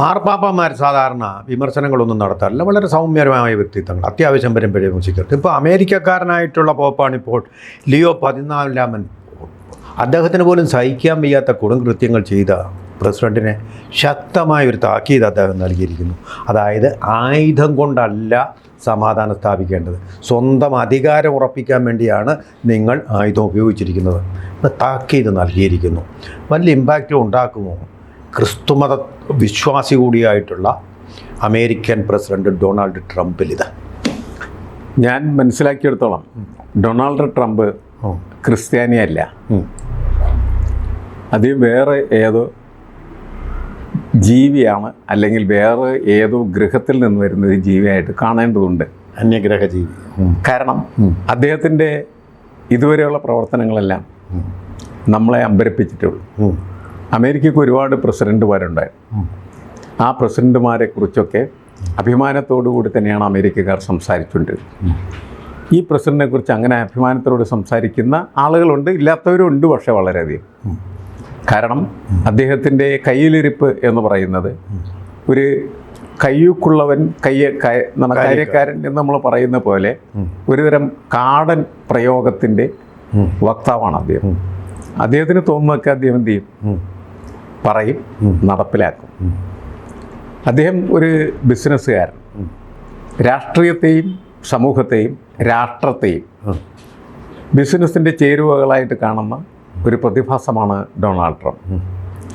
മാർപ്പാപ്പന്മാർ സാധാരണ വിമർശനങ്ങളൊന്നും നടത്താറില്ല. വളരെ സൗമ്യരമായ വ്യക്തിത്വങ്ങൾ അത്യാവശ്യം വരുമ്പോഴേ വിമർശിക്കരുത് ഇപ്പോൾ അമേരിക്കക്കാരനായിട്ടുള്ള പോപ്പാണിപ്പോൾ ലിയോ പതിനാലാമൻ. അദ്ദേഹത്തിന് പോലും സഹിക്കാൻ വയ്യാത്ത കൊടുംകൃത്യങ്ങൾ ചെയ്ത പ്രസിഡന്റിനെ ശക്തമായ ഒരു താക്കീത് അദ്ദേഹം നൽകിയിരിക്കുന്നു. അതായത് ആയുധം കൊണ്ടല്ല സമാധാനം സ്ഥാപിക്കേണ്ടത്. സ്വന്തം അധികാരം ഉറപ്പിക്കാൻ വേണ്ടിയാണ് നിങ്ങൾ ആയുധം ഉപയോഗിച്ചിരിക്കുന്നത്. താക്കീത് നൽകിയിരിക്കുന്നു. വലിയ ഇമ്പാക്റ്റ് ഉണ്ടാക്കുമോ? ക്രിസ്തുമത വിശ്വാസി കൂടിയായിട്ടുള്ള അമേരിക്കൻ പ്രസിഡന്റ് ഡൊണാൾഡ് ട്രംപിൽ ഇത് ഞാൻ മനസ്സിലാക്കിയെടുത്തോളം ഡൊണാൾഡ് ട്രംപ് ക്രിസ്ത്യാനിയല്ല. അത് വേറെ ഏതോ ജീവിയാണ് അല്ലെങ്കിൽ വേറെ ഏതോ ഗ്രഹത്തിൽ നിന്ന് വരുന്ന ഒരു ജീവിയായിട്ട് കാണേണ്ടതുണ്ട്. അന്യഗ്രഹ ജീവി കാരണം. അദ്ദേഹത്തിന്റെ ഇതുവരെയുള്ള പ്രവർത്തനങ്ങളെല്ലാം നമ്മളെ അമ്പരപ്പിച്ചിട്ടുള്ളൂ. അമേരിക്കയ്ക്ക് ഒരുപാട് പ്രസിഡന്റുമാരുണ്ടായിരുന്നു ഉം. ആ പ്രസിഡന്റുമാരെ കുറിച്ചൊക്കെ അഭിമാനത്തോടു കൂടി തന്നെയാണ് അമേരിക്കക്കാർ സംസാരിച്ചുകൊണ്ടിരുന്നത് ഈ പ്രസിഡന്റിനെ കുറിച്ച് അങ്ങനെ അഭിമാനത്തോട് സംസാരിക്കുന്ന ആളുകളുണ്ട് ഇല്ലാത്തവരും ഉണ്ട് പക്ഷേ വളരെയധികം കാരണം അദ്ദേഹത്തിന്റെ കയ്യിലിരിപ്പ് എന്ന് പറയുന്നത് ഒരു കയ്യൂക്കുള്ളവൻ കയ്യ കാര്യക്കാരൻ എന്ന് നമ്മൾ പറയുന്ന പോലെ ഒരുതരം കാടൻ പ്രയോഗത്തിന്റെ വക്താവാണ് അദ്ദേഹം അദ്ദേഹത്തിന് തോന്നുന്നൊക്കെ അദ്ദേഹം എന്ത് ചെയ്യും. പറയും നടപ്പിലാക്കും. അദ്ദേഹം ഒരു ബിസിനസ്സുകാരൻ രാഷ്ട്രീയത്തെയും സമൂഹത്തെയും രാഷ്ട്രത്തെയും. ബിസിനസ്സിന്റെ ചേരുവകളായിട്ട് കാണുന്ന ഒരു പ്രതിഭാസമാണ് ഡൊണാൾഡ് ട്രംപ്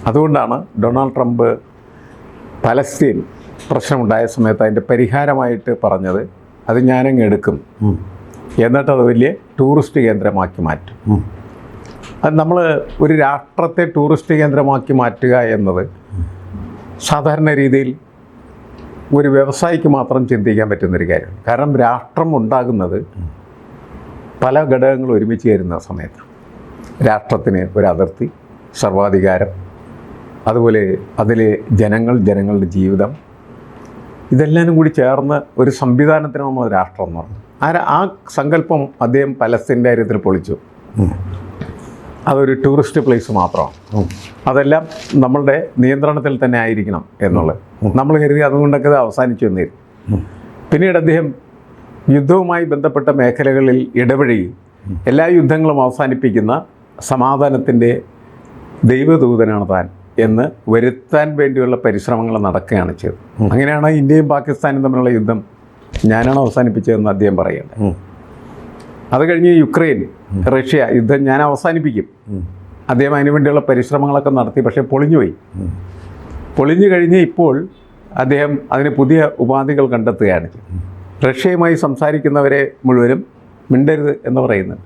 അതുകൊണ്ടാണ് ഡൊണാൾഡ് ട്രംപ് പലസ്തീൻ പ്രശ്നമുണ്ടായ സമയത്ത് അതിന്റെ പരിഹാരമായിട്ട് പറഞ്ഞത് അത് ഞാനങ്ങ് എടുക്കും എന്നിട്ടത് വലിയ ടൂറിസ്റ്റ് കേന്ദ്രമാക്കി മാറ്റും. അത് നമ്മൾ ഒരു രാഷ്ട്രത്തെ ടൂറിസ്റ്റ് കേന്ദ്രമാക്കി മാറ്റുക എന്നത് സാധാരണ രീതിയിൽ ഒരു വ്യവസായിക്ക് മാത്രം ചിന്തിക്കാൻ പറ്റുന്നൊരു കാര്യമാണ്. കാരണം രാഷ്ട്രം ഉണ്ടാകുന്നത് പല ഘടകങ്ങൾ ഒരുമിച്ച് ചേരുന്ന സമയത്ത് രാഷ്ട്രത്തിന് ഒരു അതിർത്തി സർവാധികാരം അതുപോലെ അതിലെ ജനങ്ങൾ ജനങ്ങളുടെ ജീവിതം ഇതെല്ലാം കൂടി ചേർന്ന് ഒരു സംവിധാനത്തിന് നമ്മൾ രാഷ്ട്രം എന്ന് പറഞ്ഞു. ആ ആ സങ്കല്പം അദ്ദേഹം പലസ്തീന്റെ കാര്യത്തിൽ പൊളിച്ചു. അതൊരു ടൂറിസ്റ്റ് പ്ലേസ് മാത്രമാണ്. അതെല്ലാം നമ്മളുടെ നിയന്ത്രണത്തിൽ തന്നെ ആയിരിക്കണം എന്നുള്ളത്. നമ്മൾ കരുതി അതുകൊണ്ടൊക്കെ അത് അവസാനിച്ചു വന്നിരുന്നു പിന്നീട് അദ്ദേഹം യുദ്ധവുമായി ബന്ധപ്പെട്ട മേഖലകളിൽ ഇടപഴകി എല്ലാ യുദ്ധങ്ങളും അവസാനിപ്പിക്കുന്ന സമാധാനത്തിന്റെ ദൈവദൂതനാണ് താൻ എന്ന് വരുത്താൻ വേണ്ടിയുള്ള പരിശ്രമങ്ങൾ നടക്കുകയാണ് ചെയ്തത്. അങ്ങനെയാണ് ഇന്ത്യയും പാകിസ്ഥാനും തമ്മിലുള്ള യുദ്ധം ഞാനാണ് അവസാനിപ്പിച്ചതെന്ന് അദ്ദേഹം പറയുന്നത്. അത് കഴിഞ്ഞ് യുക്രൈൻ റഷ്യ യുദ്ധം ഞാൻ അവസാനിപ്പിക്കും. അദ്ദേഹം അതിനുവേണ്ടിയുള്ള പരിശ്രമങ്ങളൊക്കെ നടത്തി പക്ഷേ പൊളിഞ്ഞുപോയി. പൊളിഞ്ഞു കഴിഞ്ഞ് ഇപ്പോൾ അദ്ദേഹം അതിന് പുതിയ ഉപാധികൾ കണ്ടെത്തുകയാണ്. റഷ്യയുമായി സംസാരിക്കുന്നവരെ മുഴുവനും മിണ്ടരുത് എന്ന് പറയുന്നത്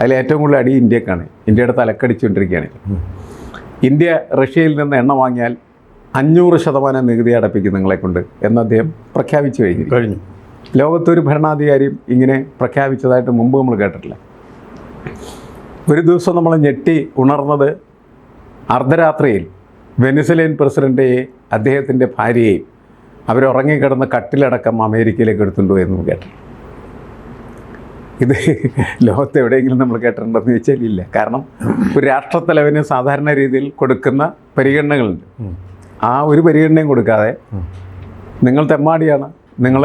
അതിൽ ഏറ്റവും കൂടുതൽ അടി ഇന്ത്യക്കാണ്. ഇന്ത്യയുടെ തലക്കടിച്ചുകൊണ്ടിരിക്കുകയാണ്. ഇന്ത്യ റഷ്യയിൽ നിന്ന് എണ്ണ വാങ്ങിയാൽ അഞ്ഞൂറ് ശതമാനം നികുതി അടപ്പിക്കും നിങ്ങളെ കൊണ്ട് എന്ന് അദ്ദേഹം പ്രഖ്യാപിച്ചു കഴിഞ്ഞു കഴിഞ്ഞു. ലോകത്തൊരു ഭരണാധികാരിയും ഇങ്ങനെ പ്രഖ്യാപിച്ചതായിട്ട് മുമ്പ് നമ്മൾ കേട്ടിട്ടില്ല. ഒരു ദിവസം നമ്മൾ ഞെട്ടി ഉണർന്നത് അർദ്ധരാത്രിയിൽ വെനിസലേൻ പ്രസിഡന്റെയെ അദ്ദേഹത്തിന്റെ ഭാര്യയെയും അവരുറങ്ങിക്കിടന്ന് കട്ടിലടക്കം അമേരിക്കയിലേക്ക് എടുത്തുണ്ടോ എന്ന് കേട്ടു ഇത് ലോകത്ത് എവിടെയെങ്കിലും നമ്മൾ കേട്ടിട്ടുണ്ടെന്ന് ചോദിച്ചാൽ ഇല്ല. കാരണം ഒരു രാഷ്ട്രത്തലവന് സാധാരണ രീതിയിൽ കൊടുക്കുന്ന പരിഗണനകളുണ്ട്. ആ ഒരു പരിഗണനയും കൊടുക്കാതെ നിങ്ങൾ തെമ്മാടിയാണ്. നിങ്ങൾ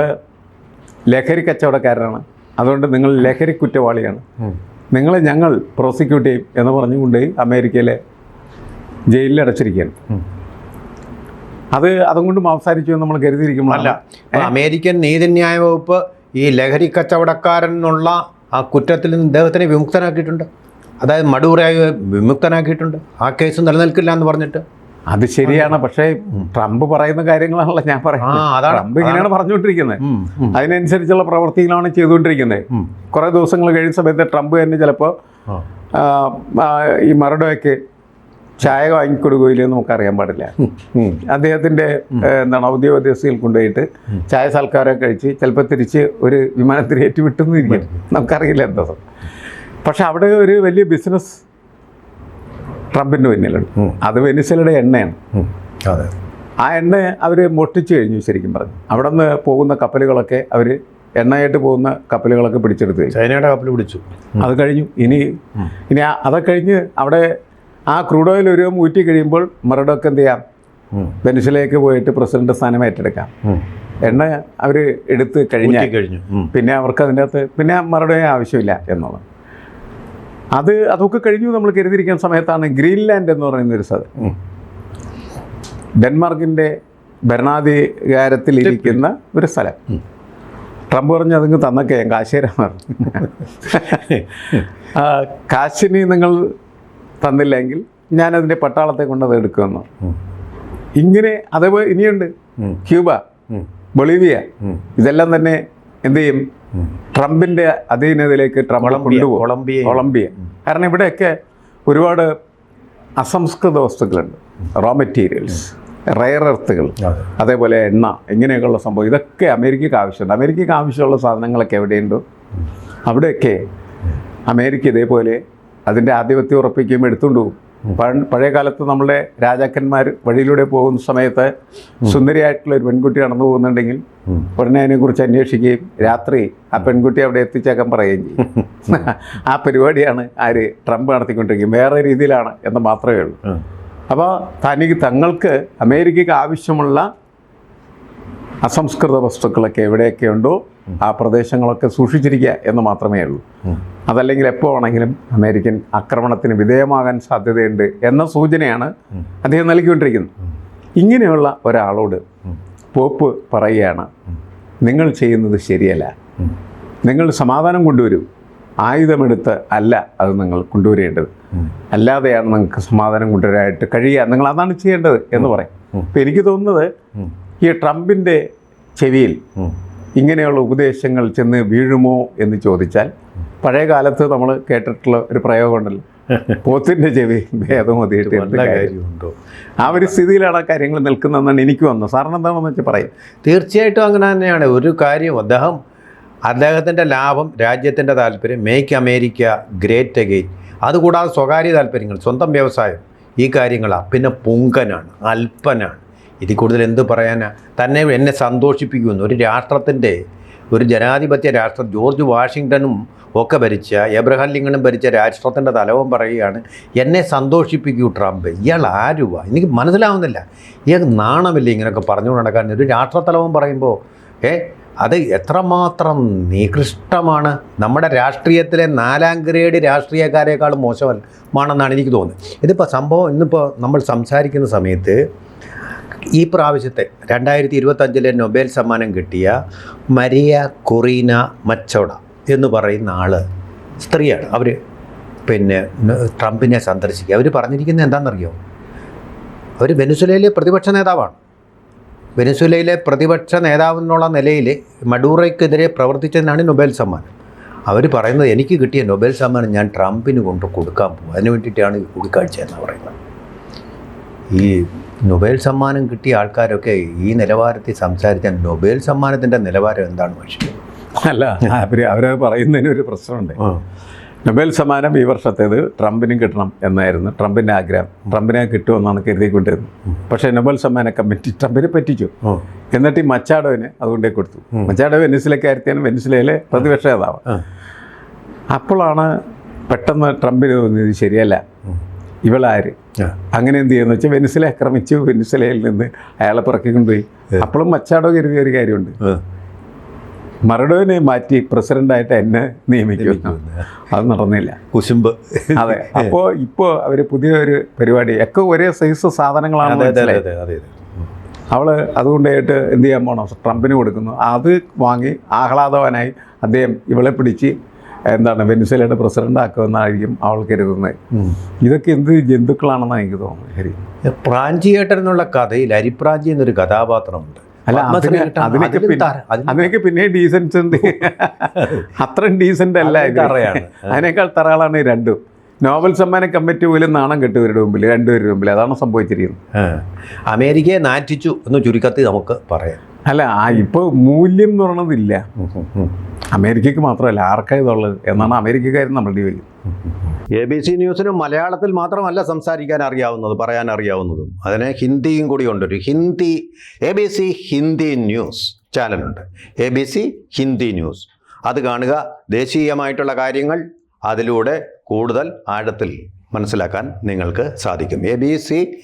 ലഹരി കച്ചവടക്കാരനാണ്. അതുകൊണ്ട് നിങ്ങൾ ലഹരി കുറ്റവാളിയാണ്. നിങ്ങളെ ഞങ്ങൾ പ്രോസിക്യൂട്ട് ചെയ്യും എന്ന് പറഞ്ഞുകൊണ്ട് അമേരിക്കയിലെ ജയിലിൽ അടച്ചിരിക്കുകയാണ്. അത് അതുകൊണ്ടും അവസാനിച്ചു എന്ന് നമ്മൾ കരുതിയിരിക്കുമ്പോഴല്ല അമേരിക്കൻ നീതിന്യായ വകുപ്പ് ഈ ലഹരി കച്ചവടക്കാരൻ എന്നുള്ള ആ കുറ്റത്തിൽ നിന്ന് ഇദ്ദേഹത്തിനെ വിമുക്തനാക്കിയിട്ടുണ്ട്. അതായത് മടൂറായി വിമുക്തനാക്കിയിട്ടുണ്ട്. ആ കേസ് നിലനിൽക്കില്ല എന്ന് പറഞ്ഞിട്ട്. അത് ശരിയാണ്. പക്ഷേ ട്രംപ് പറയുന്ന കാര്യങ്ങളാണല്ലോ ഞാൻ പറയുന്നത്. ട്രംപ് ഇങ്ങനെയാണ് പറഞ്ഞുകൊണ്ടിരിക്കുന്നത്. അതിനനുസരിച്ചുള്ള പ്രവർത്തികളാണ് ചെയ്തുകൊണ്ടിരിക്കുന്നത്. കുറേ ദിവസങ്ങൾ കഴിഞ്ഞ സമയത്ത് ട്രംപ് തന്നെ ചിലപ്പോൾ ഈ മറഡോയ്ക്ക് ചായ വാങ്ങിക്കൊടുക്കുകയില്ലെന്ന് നമുക്കറിയാൻ പാടില്ല. അദ്ദേഹത്തിന്റെ അദ്ദേഹത്തിന്റെ എന്താണ് ഔദ്യോഗിക ദിവസത്തിൽ കൊണ്ടുപോയിട്ട് ചായ സൽക്കാരമൊക്കെ കഴിച്ച് ചിലപ്പോൾ തിരിച്ച് ഒരു വിമാനത്തിൽ ഏറ്റി വിട്ടുന്നിരിക്കും നമുക്കറിയില്ല എന്താ. പക്ഷെ അവിടെ ഒരു വലിയ ബിസിനസ് ട്രംപിന്റെ പിന്നിലുണ്ട്. അത് വെനിസലയുടെ എണ്ണയാണ്. അതെ. ആ എണ്ണ അവർ മൊട്ടിച്ചു കഴിഞ്ഞു ശരിക്കും പറഞ്ഞു. അവിടെ നിന്ന് പോകുന്ന കപ്പലുകളൊക്കെ അവർ എണ്ണയായിട്ട് പോകുന്ന കപ്പലുകളൊക്കെ പിടിച്ചെടുത്ത് ചൈനയുടെ കപ്പൽ പിടിച്ചു. അത് കഴിഞ്ഞു. ഇനി ഇനി അതൊക്കെ കഴിഞ്ഞ് അവിടെ ആ ക്രൂഡ് ഓയിൽ ഒരു ഊറ്റി കഴിയുമ്പോൾ മറഡോക്ക് എന്ത് ചെയ്യാം. വെനിസിലേക്ക് പോയിട്ട് പ്രസിഡന്റ് സ്ഥാനം ഏറ്റെടുക്കാം. എണ്ണ അവർ എടുത്ത് കഴിഞ്ഞാൽ കഴിഞ്ഞു. പിന്നെ അവർക്ക് അതിന്റെ അകത്ത് പിന്നെ മറുപടി ആവശ്യമില്ല എന്നുള്ളത്. അത് അതൊക്കെ കഴിഞ്ഞു നമ്മൾ കരുതിയിരിക്കുന്ന സമയത്താണ് ഗ്രീൻലാൻഡ് എന്ന് പറയുന്ന ഒരു സ്ഥലം. ഡെൻമാർക്കിന്റെ ഭരണാധികാരത്തിലിരിക്കുന്ന ഒരു സ്ഥലം. ട്രംപ് പറഞ്ഞു അതങ്ങ് തന്നൊക്കെ ഞാൻ കാശേരാ പറഞ്ഞു. കാശിന് നിങ്ങൾ തന്നില്ലെങ്കിൽ ഞാൻ ഞാനതിന്റെ പട്ടാളത്തെ കൊണ്ടത് എടുക്കുമെന്ന്. ഇങ്ങനെ അതേപോലെ ഇനിയുണ്ട്. ക്യൂബ ബൊളീവിയ ഇതെല്ലാം തന്നെ എന്ത് ചെയ്യും? ട്രംപിന്റെ അധീനതയിലേക്ക് ട്രംപ് കൊളംബിയ, കൊണ്ടുപോകും. കൊളംബിയ. കൊളംബിയ. കാരണം ഇവിടെയൊക്കെ ഒരുപാട് അസംസ്കൃത വസ്തുക്കളുണ്ട്. റോ മെറ്റീരിയൽസ് റയർ എർത്തുകൾ അതെ. അതേപോലെ എണ്ണ ഇങ്ങനെയൊക്കെയുള്ള സംഭവം. ഇതൊക്കെ അമേരിക്കയ്ക്ക് ആവശ്യമുണ്ട്. അമേരിക്കയ്ക്ക് ആവശ്യമുള്ള സാധനങ്ങളൊക്കെ എവിടെയുണ്ടോ? അവിടെയൊക്കെ അമേരിക്ക ഇതേപോലെ അതിന്റെ ആധിപത്യം ഉറപ്പിക്കുകയും എടുത്തുകൊണ്ട് പോകും. പഴയ കാലത്ത് നമ്മുടെ രാജാക്കന്മാർ വഴിയിലൂടെ പോകുന്ന സമയത്ത് സുന്ദരിയായിട്ടുള്ള ഒരു പെൺകുട്ടി നടന്നു പോകുന്നുണ്ടെങ്കിൽ ഉടനെ അതിനെക്കുറിച്ച് അന്വേഷിക്കുകയും രാത്രി ആ പെൺകുട്ടി അവിടെ എത്തിച്ചേക്കാൻ പറയുകയും ചെയ്യും. ആ പരിപാടിയാണ് ആര് ട്രംപ് നടത്തിക്കൊണ്ടിരിക്കുന്നത്. വേറെ രീതിയിലാണ് എന്ന് മാത്രമേ ഉള്ളൂ. അപ്പോൾ തനിക്ക് തങ്ങൾക്ക് അമേരിക്കയ്ക്ക് ആവശ്യമുള്ള അസംസ്കൃത വസ്തുക്കളൊക്കെ എവിടെയൊക്കെ ഉണ്ടോ ആ പ്രദേശങ്ങളൊക്കെ സൂക്ഷിച്ചിരിക്കുക എന്ന് മാത്രമേ ഉള്ളൂ. അതല്ലെങ്കിൽ എപ്പോൾ വേണമെങ്കിലും അമേരിക്കൻ ആക്രമണത്തിന് വിധേയമാകാൻ സാധ്യതയുണ്ട് എന്ന സൂചനയാണ് അദ്ദേഹം നൽകിക്കൊണ്ടിരിക്കുന്നത്. ഇങ്ങനെയുള്ള ഒരാളോട് പോപ്പ് പറയുകയാണ് നിങ്ങൾ ചെയ്യുന്നത് ശരിയല്ല. നിങ്ങൾ സമാധാനം കൊണ്ടുവരൂ. ആയുധമെടുത്ത് അല്ല അത് നിങ്ങൾ കൊണ്ടുവരേണ്ടത്. അല്ലാതെയാണ് നിങ്ങൾക്ക് സമാധാനം കൊണ്ടുവരാനായിട്ട് കഴിയുക. നിങ്ങൾ അതാണ് ചെയ്യേണ്ടത് എന്ന് പറയും. അപ്പം എനിക്ക് തോന്നുന്നത് ഈ ട്രംപിന്റെ ചെവിയിൽ ഇങ്ങനെയുള്ള ഉപദേശങ്ങൾ ചെന്ന് വീഴുമോ എന്ന് ചോദിച്ചാൽ പഴയ കാലത്ത് നമ്മൾ കേട്ടിട്ടുള്ള ഒരു പ്രയോഗമുണ്ടല്ലോ. പോത്തിന്റെ ചെവി ഭേദമതിയിട്ട് എന്ത് കാര്യമുണ്ടോ? ആ ഒരു സ്ഥിതിയിലാണ് ആ കാര്യങ്ങൾ നിൽക്കുന്നതെന്നാണ് എനിക്ക് വന്നത് സാറിന് എന്താണെന്ന് വെച്ചാൽ പറയും. തീർച്ചയായിട്ടും അങ്ങനെ തന്നെയാണ്. ഒരു കാര്യം അദ്ദേഹം അദ്ദേഹത്തിന്റെ ലാഭം രാജ്യത്തിന്റെ താല്പര്യം മേക്ക് അമേരിക്ക ഗ്രേറ്റ് അഗെയിൻ അതുകൂടാതെ സ്വകാര്യ താല്പര്യങ്ങൾ സ്വന്തം വ്യവസായം ഈ കാര്യങ്ങളാണ് പിന്നെ പുങ്കനാണ് അല്പനാണ് ഇതിൽ കൂടുതൽ എന്ത് പറയാനാ? തന്നെ എന്നെ സന്തോഷിപ്പിക്കുന്നു. ഒരു രാഷ്ട്രത്തിന്റെ ഒരു ജനാധിപത്യ രാഷ്ട്രം ജോർജ് വാഷിങ്ടണും ഒക്കെ ഭരിച്ച എബ്രഹാം ലിങ്കണും ഭരിച്ച രാഷ്ട്രത്തിന്റെ തലവൻ പറയുകയാണ് എന്നെ സന്തോഷിപ്പിക്കൂ ട്രംപ്. ഇയാൾ ആരുവാ? എനിക്ക് മനസ്സിലാവുന്നില്ല. ഇയാൾ നാണമില്ല ഇങ്ങനെയൊക്കെ പറഞ്ഞുകൊണ്ട് നടക്കാൻ? ഒരു രാഷ്ട്രത്തലവൻ പറയുമ്പോൾ ഏ അത് എത്രമാത്രം നികൃഷ്ടമാണ്. നമ്മുടെ രാഷ്ട്രീയത്തിലെ നാലാം ഗ്രേഡ് രാഷ്ട്രീയക്കാരെക്കാളും മോശമാണെന്നാണ് എനിക്ക് തോന്നുന്നത്. ഇതിപ്പോൾ സംഭവം ഇന്നിപ്പോൾ നമ്മൾ സംസാരിക്കുന്ന സമയത്ത് ഈ പ്രാവശ്യത്തെ രണ്ടായിരത്തി ഇരുപത്തഞ്ചിലെ നൊബേൽ സമ്മാനം കിട്ടിയ മരിയ കൊറീന മച്ചോഡ എന്ന് പറയുന്ന ആൾ സ്ത്രീയാണ്. അവർ പിന്നെ ട്രംപിനെ സന്ദർശിക്കുക. അവർ പറഞ്ഞിരിക്കുന്നത് എന്താണെന്നറിയോ? അവർ വെനുസുലയിലെ പ്രതിപക്ഷ നേതാവാണ്. വെനുസുലയിലെ പ്രതിപക്ഷ നേതാവെന്നുള്ള നിലയിൽ മഡൂറയ്ക്കെതിരെ പ്രവർത്തിച്ചതിനാണ് നൊബേൽ സമ്മാനം അവർ പറയുന്നത് എനിക്ക് കിട്ടിയ നൊബേൽ സമ്മാനം ഞാൻ ട്രംപിന് കൊണ്ട് കൊടുക്കാൻ പോകും. അതിന് വേണ്ടിയിട്ടാണ് ഈ കൂടിക്കാഴ്ച എന്ന് പറയുന്നത്. ഈ നൊബേൽ സമ്മാനം കിട്ടിയ ആൾക്കാരൊക്കെ ഈ നിലവാരത്തിൽ സംസാരിച്ച നൊബേൽ സമ്മാനത്തിന്റെ നിലവാരം എന്താണ് പക്ഷേ അല്ല അവർ അവരത് പറയുന്നതിന് ഒരു പ്രശ്നമുണ്ട് നൊബേൽ സമ്മാനം ഈ വർഷത്തേത് ട്രംപിനും കിട്ടണം എന്നായിരുന്നു. ട്രംപിന്റെ ആഗ്രഹം. ട്രംപിനെ കിട്ടുമെന്നാണ് കരുതിക്കൊണ്ടിരുന്നത്. പക്ഷേ നൊബേൽ സമ്മാന കമ്മിറ്റി ട്രംപിനെ പറ്റിച്ചു. എന്നിട്ട് ഈ മച്ചാടോവിന് അതുകൊണ്ടേ കൊടുത്തു. മച്ചാഡോ വെനിസിലക്കാരത്തിയാണ് വെനിസിലയിലെ പ്രതിപക്ഷ നേതാവ്. അപ്പോഴാണ് പെട്ടെന്ന് ട്രംപിന് തോന്നിയത് ശരിയല്ല. ഇവളാര്? അങ്ങനെ എന്ത് ചെയ്യുന്നു വെച്ചാൽ വെനിസില ആക്രമിച്ചു. വെനിസിലയിൽ നിന്ന് അയാളെ പുറക്കി കൊണ്ടുപോയി. അപ്പോഴും മച്ചാടോ കരുതിയ ഒരു കാര്യമുണ്ട്. മറഡോനെ മാറ്റി പ്രസിഡന്റായിട്ട് എന്നെ നിയമിക്കുന്നു. അത് നടന്നില്ല. കുശുമ്പ്. അതെ. അപ്പോൾ ഇപ്പോ അവർ പുതിയൊരു പരിപാടി. ഒക്കെ ഒരേ സൈസ് സാധനങ്ങളാണ് അവൾ അതുകൊണ്ടായിട്ട് എന്ത് ചെയ്യാൻ പോണോ? ട്രംപിന് കൊടുക്കുന്നു. അത് വാങ്ങി ആഹ്ലാദവാനായി അദ്ദേഹം ഇവളെ പിടിച്ച് എന്താണ് വെനിസലയുടെ പ്രസിഡന്റ് ആക്കുമെന്നായിരിക്കും അവൾ കരുതുന്നത്. ഇതൊക്കെ എന്ത് ജന്തുക്കളാണെന്നാണ് എനിക്ക് തോന്നുന്നത്. ശരി പ്രാഞ്ചിയേട്ടൻ എന്നുള്ള കഥയിൽ അരിപ്രാഞ്ചി എന്നൊരു കഥാപാത്രമുണ്ട്. അല്ല അതിനൊക്കെ പിന്നെ താര- അതിനൊക്കെ പിന്നെ ഡീസൻസ് ഉണ്ട്. അത്രയും ഡീസന്റ് അല്ല. തറയാണ്. അതിനേക്കാൾ തറകളാണ് രണ്ടും. നോബൽ സമ്മാന കമ്മിറ്റി പോലും നാണം കെട്ടു ഇവരുടെ മുമ്പിൽ രണ്ടുപേരുടെ മുമ്പിൽ. അതാണ് സംഭവിച്ചിരിക്കുന്നത്. അമേരിക്കയെ നാറ്റിച്ചു എന്ന് ചുരുക്കത്തിൽ നമുക്ക് പറയാം. അല്ല ആ ഇപ്പോൾ മൂല്യം എന്ന് പറയണതില്ല അമേരിക്കക്ക് മാത്രമല്ല ആർക്കാ ഇതുള്ളത്? എന്നാണ് അമേരിക്കക്കാരും നമ്മളുടെ ചോദിക്കുന്നത് എ ബി സി ന്യൂസിന് മലയാളത്തിൽ മാത്രമല്ല സംസാരിക്കാൻ അറിയാവുന്നത് പറയാൻ അറിയാവുന്നതും. അതിന് ഹിന്ദിയും കൂടി ഉണ്ട്. ഒരു Hindi A B C Hindi news ചാനലുണ്ട്. A B C Hindi news. അത് കാണുക. ദേശീയമായിട്ടുള്ള കാര്യങ്ങൾ അതിലൂടെ കൂടുതൽ ആഴത്തിൽ മനസ്സിലാക്കാൻ നിങ്ങൾക്ക് സാധിക്കും. A B C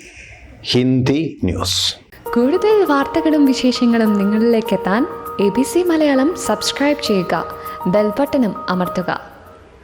Hindi news. കൂടുതൽ വാർത്തകളും വിശേഷങ്ങളും നിങ്ങളിലേക്ക് എത്താൻ A B C Malayalam subscribe ചെയ്യുക. ബെൽബട്ടനും അമർത്തുക.